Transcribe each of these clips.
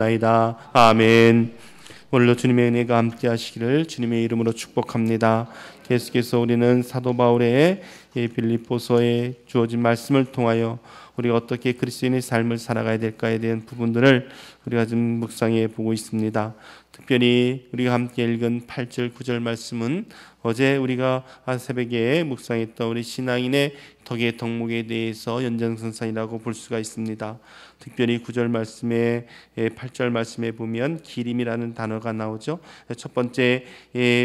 나이다. 아멘. 오늘도 주님의 은혜가 함께 하시기를 주님의 이름으로 축복합니다. 계속해서 우리는 사도 바울의 빌립보서에 주어진 말씀을 통하여 우리가 어떻게 그리스도인의 삶을 살아가야 될까에 대한 부분들을 우리가 좀 묵상해 보고 있습니다. 특별히 우리가 함께 읽은 8절 9절 말씀은 어제 우리가 새벽에 묵상했던 우리 신앙인의 덕의 덕목에 대해서 연장선상이라고 볼 수가 있습니다. 특별히 구절 말씀에 8절 말씀에 보면 기림이라는 단어가 나오죠. 첫 번째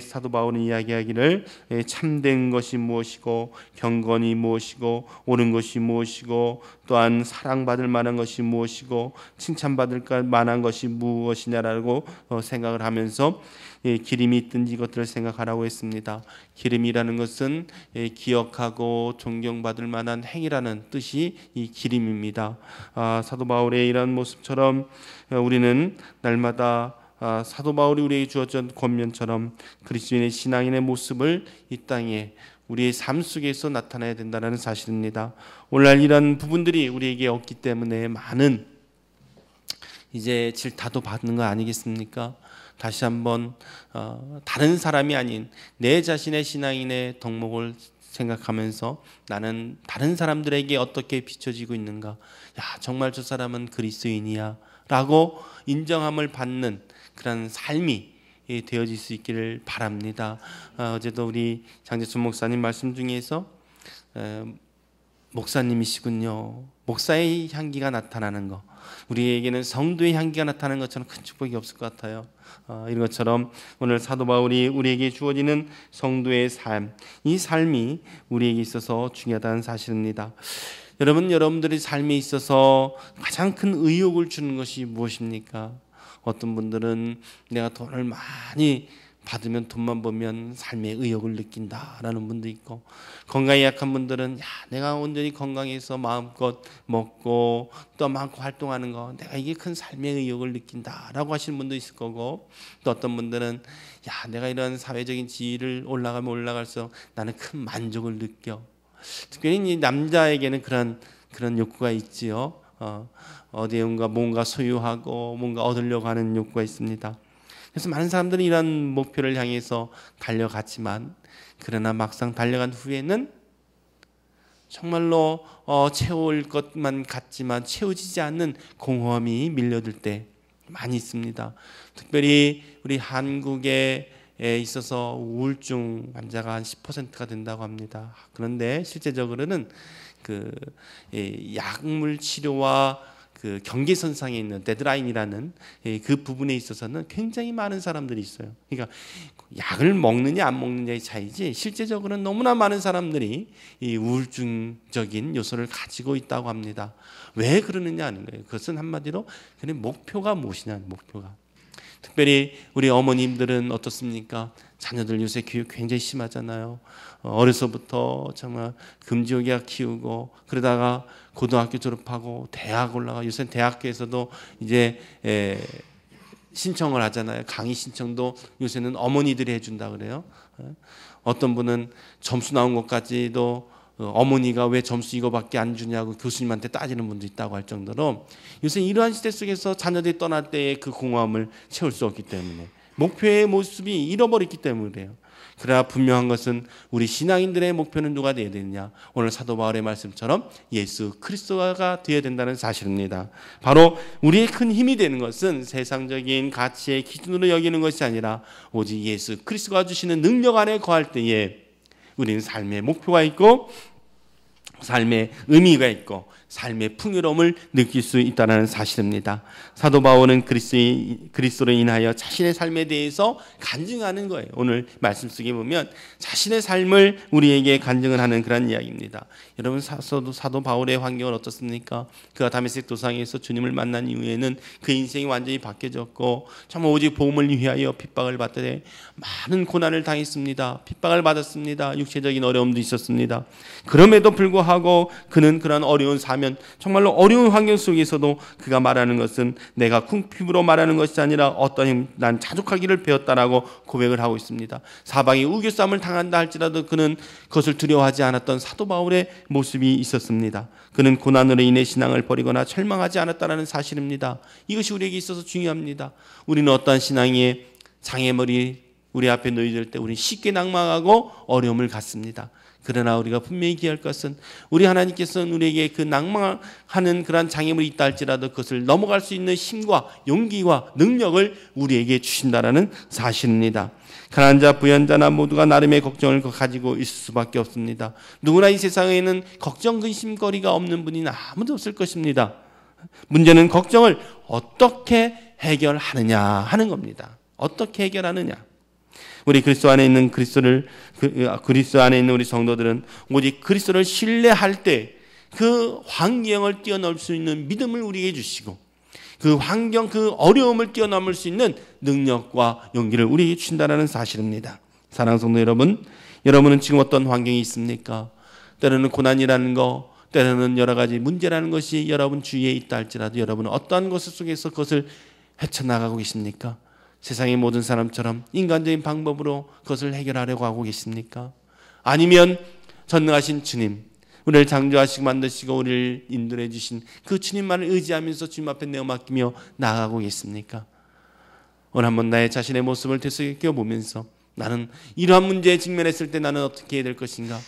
사도 바울은 이야기하기를 참된 것이 무엇이고 경건이 무엇이고 옳은 것이 무엇이고 또한 사랑받을 만한 것이 무엇이고 칭찬받을 만한 것이 무엇이냐라고 어, 생각을 하면서 기름이 있든지 이것들을 생각하라고 했습니다. 기름이라는 것은 기억하고 존경받을 만한 행위라는 뜻이 이 기름입니다. 아, 사도 바울의 이런 모습처럼 우리는 날마다 아, 사도 바울이 우리에게 주어진 권면처럼 그리스도인의 신앙인의 모습을 이 땅에 우리의 삶 속에서 나타나야 된다는 사실입니다. 오늘날 이런 부분들이 우리에게 없기 때문에 많은 이제 질타도 받는 거 아니겠습니까? 다시 한번 어, 다른 사람이 아닌 내 자신의 신앙인의 덕목을 생각하면서 나는 다른 사람들에게 어떻게 비춰지고 있는가? 야 정말 저 사람은 그리스도인이야 라고 인정함을 받는 그런 삶이 되어질 수 있기를 바랍니다. 어, 제도 우리 장재춘 목사님 말씀 중에서 목사님이시군요. 목사의 향기가 나타나는 거. 우리에게는 성도의 향기가 나타나는 것처럼 큰 축복이 없을 것 같아요. 어, 이런 것처럼 오늘 사도 바울이 우리에게 주어지는 성도의 삶, 이 삶이 우리에게 있어서 중요하다는 사실입니다. 여러분, 여러분들의 삶에 있어서 가장 큰 의욕을 주는 것이 무엇입니까? 어떤 분들은 내가 돈을 많이 받으면 돈만 벌면 삶의 의욕을 느낀다라는 분도 있고 건강이 약한 분들은 야 내가 온전히 건강해서 마음껏 먹고 또 많고 활동하는 거 내가 이게 큰 삶의 의욕을 느낀다라고 하시는 분도 있을 거고 또 어떤 분들은 야 내가 이런 사회적인 지위를 올라가면 올라갈수록 나는 큰 만족을 느껴 특별히 남자에게는 그런 그런 욕구가 있지요 어, 어디에 뭔가 뭔가 소유하고 뭔가 얻으려고 하는 욕구가 있습니다. 그래서 많은 사람들이 이런 목표를 향해서 달려갔지만 그러나 막상 달려간 후에는 정말로 어, 채울 것만 같지만 채워지지 않는 공허함이 밀려들 때 많이 있습니다. 특별히 우리 한국에 있어서 우울증 환자가 한 10%가 된다고 합니다. 그런데 실제적으로는 그 약물 치료와 그 경계선상에 있는 데드라인이라는 예, 그 부분에 있어서는 굉장히 많은 사람들이 있어요. 그러니까 약을 먹느냐 안 먹느냐의 차이지 실제적으로는 너무나 많은 사람들이 이 우울증적인 요소를 가지고 있다고 합니다. 왜 그러느냐 하는 거예요. 그것은 한마디로 그냥 목표가 무엇이냐 목표가. 특별히 우리 어머님들은 어떻습니까? 자녀들 요새 교육 굉장히 심하잖아요. 어, 어려서부터 정말 금지옥약 키우고 그러다가 고등학교 졸업하고 대학 올라가 요새 대학교에서도 이제 에, 신청을 하잖아요. 강의 신청도 요새는 어머니들이 해준다 그래요. 어, 어떤 분은 점수 나온 것까지도 어, 어머니가 왜 점수 이거밖에 안 주냐고 교수님한테 따지는 분도 있다고 할 정도로 요새 이러한 시대 속에서 자녀들이 떠날 때의 그 공허함을 채울 수 없기 때문에 목표의 모습이 잃어버렸기 때문에 그래요. 그러나 분명한 것은 우리 신앙인들의 목표는 누가 되어야 되느냐? 오늘 사도 바울의 말씀처럼 예수 그리스도가 되어야 된다는 사실입니다. 바로 우리의 큰 힘이 되는 것은 세상적인 가치의 기준으로 여기는 것이 아니라 오직 예수 그리스도가 주시는 능력 안에 거할 때에 우리는 삶의 목표가 있고 삶의 의미가 있고 삶의 풍요로움을 느낄 수 있다는 사실입니다. 사도 바울은 그리스도로 인하여 자신의 삶에 대해서 간증하는 거예요. 오늘 말씀 속에 보면 자신의 삶을 우리에게 간증을 하는 그런 이야기입니다. 여러분 사도 사도 바울의 환경은 어떻습니까? 그가 다메섹 도상에서 주님을 만난 이후에는 그 인생이 완전히 바뀌어졌고 정말 오직 복음을 위하여 핍박을 받되 많은 고난을 당했습니다. 핍박을 받았습니다. 육체적인 어려움도 있었습니다. 그럼에도 불구하고 그는 그런 어려운 삶 하면 정말로 어려운 환경 속에서도 그가 말하는 것은 내가 쿵피부로 말하는 것이 아니라 어떤 난 자족하기를 배웠다라고 고백을 하고 있습니다. 사방이 우겨쌈을 당한다 할지라도 그는 그것을 두려워하지 않았던 사도 바울의 모습이 있었습니다. 그는 고난으로 인해 신앙을 버리거나 절망하지 않았다는 사실입니다. 이것이 우리에게 있어서 중요합니다. 우리는 어떠한 신앙의 장애물이 우리 앞에 놓여질 때 우리는 쉽게 낭망하고 어려움을 갖습니다. 그러나 우리가 분명히 기할 것은 우리 하나님께서는 우리에게 그 낭망하는 그러한 장애물이 있다 할지라도 그것을 넘어갈 수 있는 힘과 용기와 능력을 우리에게 주신다라는 사실입니다. 가난한 자, 부연 자나 모두가 나름의 걱정을 가지고 있을 수밖에 없습니다. 누구나 이 세상에는 걱정, 근심거리가 없는 분이 아무도 없을 것입니다. 문제는 걱정을 어떻게 해결하느냐 하는 겁니다. 어떻게 해결하느냐. 우리 그리스도 안에 있는 그리스도를 그, 아, 그리스도 안에 있는 우리 성도들은 오직 그리스도를 신뢰할 때 그 환경을 뛰어넘을 수 있는 믿음을 우리에게 주시고 그 환경 그 어려움을 뛰어넘을 수 있는 능력과 용기를 우리에게 주신다는 사실입니다. 사랑하는 성도 여러분, 여러분은 지금 어떤 환경이 있습니까? 때로는 고난이라는 거, 때로는 여러 가지 문제라는 것이 여러분 주위에 있다 할지라도 여러분은 어떠한 것 속에서 그것을 헤쳐나가고 계십니까? 세상의 모든 사람처럼 인간적인 방법으로 그것을 해결하려고 하고 계십니까? 아니면 전능하신 주님, 우리를 창조하시고 만드시고 우리를 인도해 주신 그 주님만을 의지하면서 주님 앞에 내어 맡기며 나아가고 계십니까? 오늘 한번 나의 자신의 모습을 되새겨 보면서 나는 이러한 문제에 직면했을 때 나는 어떻게 해야 될 것인가?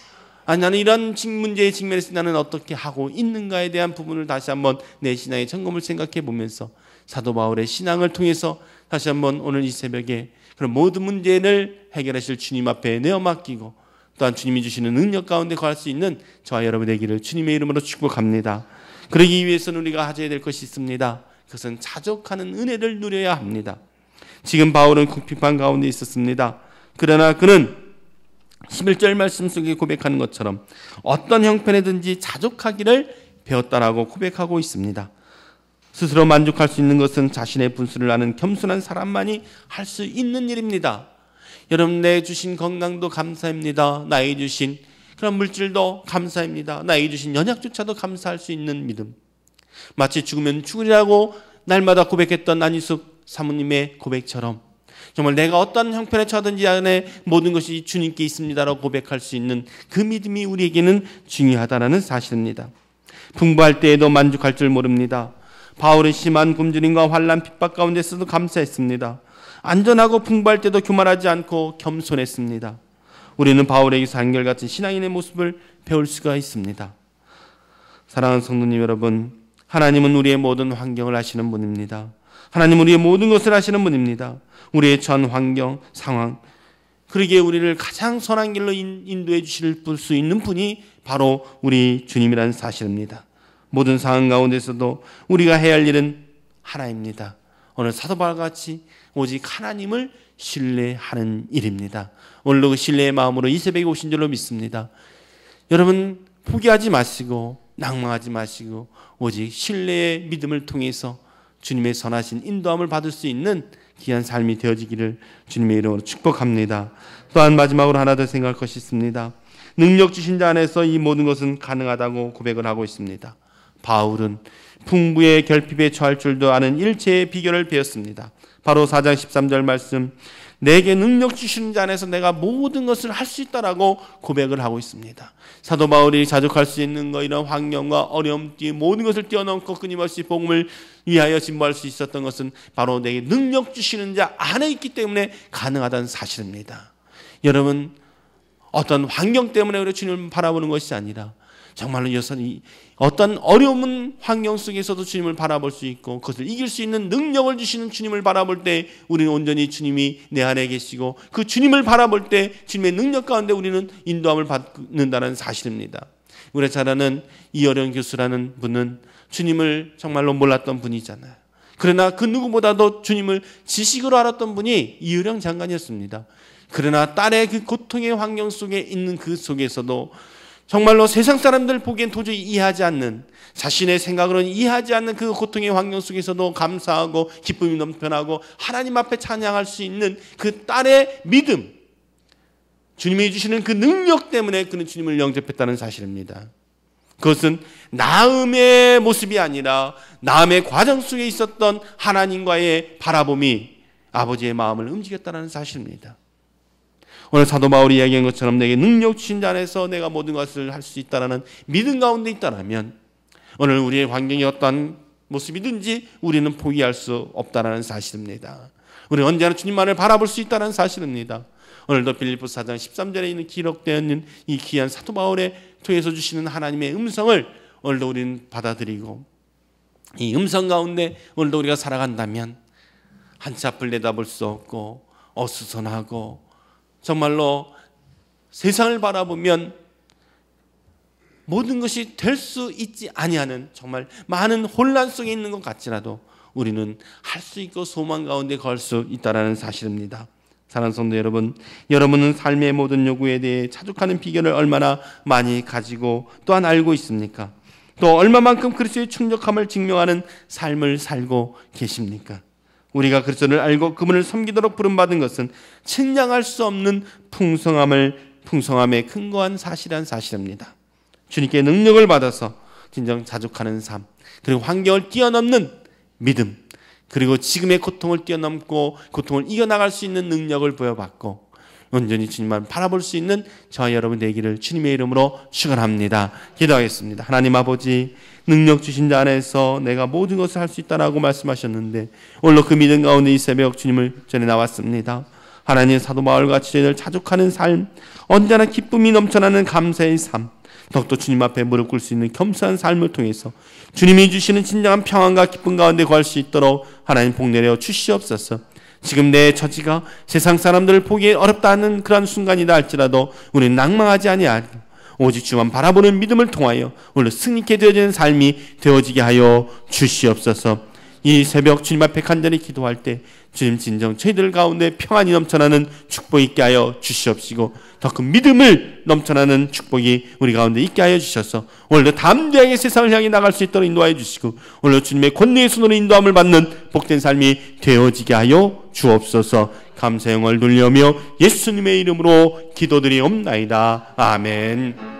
아니 나는 이런 문제에 직면했을 때 나는 어떻게 하고 있는가에 대한 부분을 다시 한번 내 신앙의 점검을 생각해 보면서 사도 바울의 신앙을 통해서 다시 한번 오늘 이 새벽에 그런 모든 문제를 해결하실 주님 앞에 내어 맡기고 또한 주님이 주시는 능력 가운데 거할 수 있는 저와 여러분 되기를 주님의 이름으로 축복합니다. 그러기 위해서는 우리가 하셔야 될 것이 있습니다. 그것은 자족하는 은혜를 누려야 합니다. 지금 바울은 궁핍한 가운데 있었습니다. 그러나 그는 11절 말씀 속에 고백하는 것처럼 어떤 형편에든지 자족하기를 배웠다라고 고백하고 있습니다. 스스로 만족할 수 있는 것은 자신의 분수를 아는 겸손한 사람만이 할 수 있는 일입니다. 여러분 내 주신 건강도 감사합니다. 나에게 주신 그런 물질도 감사합니다. 나에게 주신 연약조차도 감사할 수 있는 믿음. 마치 죽으면 죽으리라고 날마다 고백했던 안희숙 사모님의 고백처럼 정말 내가 어떤 형편에 처하든지 안에 모든 것이 주님께 있습니다라고 고백할 수 있는 그 믿음이 우리에게는 중요하다는 사실입니다. 풍부할 때에도 만족할 줄 모릅니다. 바울은 심한 굶주림과 환란 핍박 가운데서도 감사했습니다. 안전하고 풍부할 때도 교만하지 않고 겸손했습니다. 우리는 바울에게서 한결같은 신앙인의 모습을 배울 수가 있습니다. 사랑하는 성도님 여러분, 하나님은 우리의 모든 환경을 아시는 분입니다. 하나님은 우리의 모든 것을 아시는 분입니다. 우리의 전 환경, 상황, 그러기에 우리를 가장 선한 길로 인도해 주실 수 있는 분이 바로 우리 주님이라는 사실입니다. 모든 상황 가운데서도 우리가 해야 할 일은 하나입니다. 오늘 사도바 같이 오직 하나님을 신뢰하는 일입니다. 오늘도 그 신뢰의 마음으로 이 새벽에 오신 줄로 믿습니다. 여러분 포기하지 마시고 낭망하지 마시고 오직 신뢰의 믿음을 통해서 주님의 선하신 인도함을 받을 수 있는 귀한 삶이 되어지기를 주님의 이름으로 축복합니다. 또한 마지막으로 하나 더 생각할 것이 있습니다. 능력 주신 자 안에서 이 모든 것은 가능하다고 고백을 하고 있습니다. 바울은 풍부의 결핍에 처할 줄도 아는 일체의 비결을 배웠습니다. 바로 4장 13절 말씀 내게 능력 주시는 자 안에서 내가 모든 것을 할 수 있다라고 고백을 하고 있습니다. 사도 바울이 자족할 수 있는 거 이런 환경과 어려움 뒤 모든 것을 뛰어넘고 끊임없이 복음을 위하여 진보할 수 있었던 것은 바로 내게 능력 주시는 자 안에 있기 때문에 가능하다는 사실입니다. 여러분 어떤 환경 때문에 우리 주님을 바라보는 것이 아니라 정말로 여전히 어떤 어려운 환경 속에서도 주님을 바라볼 수 있고 그것을 이길 수 있는 능력을 주시는 주님을 바라볼 때 우리는 온전히 주님이 내 안에 계시고 그 주님을 바라볼 때 주님의 능력 가운데 우리는 인도함을 받는다는 사실입니다. 우리 잘 아는 이어령 교수라는 분은 주님을 정말로 몰랐던 분이잖아요. 그러나 그 누구보다도 주님을 지식으로 알았던 분이 이어령 장관이었습니다. 그러나 딸의 그 고통의 환경 속에 있는 그 속에서도 정말로 세상 사람들 보기엔 도저히 이해하지 않는 자신의 생각으로는 이해하지 않는 그 고통의 환경 속에서도 감사하고 기쁨이 넘쳐나고 하나님 앞에 찬양할 수 있는 그 딸의 믿음 주님이 주시는 그 능력 때문에 그는 주님을 영접했다는 사실입니다. 그것은 나음의 모습이 아니라 나음의 과정 속에 있었던 하나님과의 바라봄이 아버지의 마음을 움직였다는 사실입니다. 오늘 사도 바울이 이야기한 것처럼 내게 능력 주신 자 안에서 내가 모든 것을 할 수 있다라는 믿음 가운데 있다라면 오늘 우리의 환경이 어떠한 모습이든지 우리는 포기할 수 없다라는 사실입니다. 우리 언제나 주님만을 바라볼 수 있다는 사실입니다. 오늘도 빌립보 4장 13절에 있는 기록되어 있는 이 귀한 사도 바울의 통해서 주시는 하나님의 음성을 오늘도 우리는 받아들이고 이 음성 가운데 오늘도 우리가 살아간다면 한치 앞을 내다볼 수 없고 어수선하고 정말로 세상을 바라보면 모든 것이 될 수 있지 아니하는 정말 많은 혼란 속에 있는 것 같지라도 우리는 할 수 있고 소망 가운데 걸 수 있다라는 사실입니다. 사랑하는 성도 여러분, 여러분은 삶의 모든 요구에 대해 자족하는 비결을 얼마나 많이 가지고 또한 알고 있습니까? 또 얼마만큼 그리스도의 충족함을 증명하는 삶을 살고 계십니까? 우리가 그리스도를 알고 그분을 섬기도록 부름받은 것은 측량할 수 없는 풍성함을 풍성함의 근거한 사실한 사실입니다. 주님께 능력을 받아서 진정 자족하는 삶, 그리고 환경을 뛰어넘는 믿음, 그리고 지금의 고통을 뛰어넘고 고통을 이겨나갈 수 있는 능력을 보여받고 온전히 주님만 바라볼 수 있는 저와 여러분 되기를 주님의 이름으로 축원합니다. 기도하겠습니다. 하나님 아버지 능력 주신 자 안에서 내가 모든 것을 할 수 있다라고 말씀하셨는데 오늘 그 믿음 가운데 이 새벽 주님을 전해 나왔습니다. 하나님 사도 바울 같이 저희를 자족하는 삶, 언제나 기쁨이 넘쳐나는 감사의 삶, 더욱더 주님 앞에 무릎 꿇을 수 있는 겸손한 삶을 통해서 주님이 주시는 진정한 평안과 기쁨 가운데 구할 수 있도록 하나님 복 내려 주시옵소서. 지금 내 처지가 세상 사람들을 보기에 어렵다는 그런 순간이다 할지라도 우리는 낭망하지 아니하고 오직 주만 바라보는 믿음을 통하여 오늘 승리케 되어지는 삶이 되어지게 하여 주시옵소서. 이 새벽 주님 앞에 간절히 기도할 때 주님 진정 저희들 가운데 평안이 넘쳐나는 축복이 있게 하여 주시옵시고 더 큰 믿음을 넘쳐나는 축복이 우리 가운데 있게 하여 주셔서 오늘도 담대하게 세상을 향해 나갈 수 있도록 인도하여 주시고 오늘 주님의 권능의 손으로 인도함을 받는 복된 삶이 되어지게 하여 주옵소서 감사영을 돌려며 예수님의 이름으로 기도드리옵나이다. 아멘.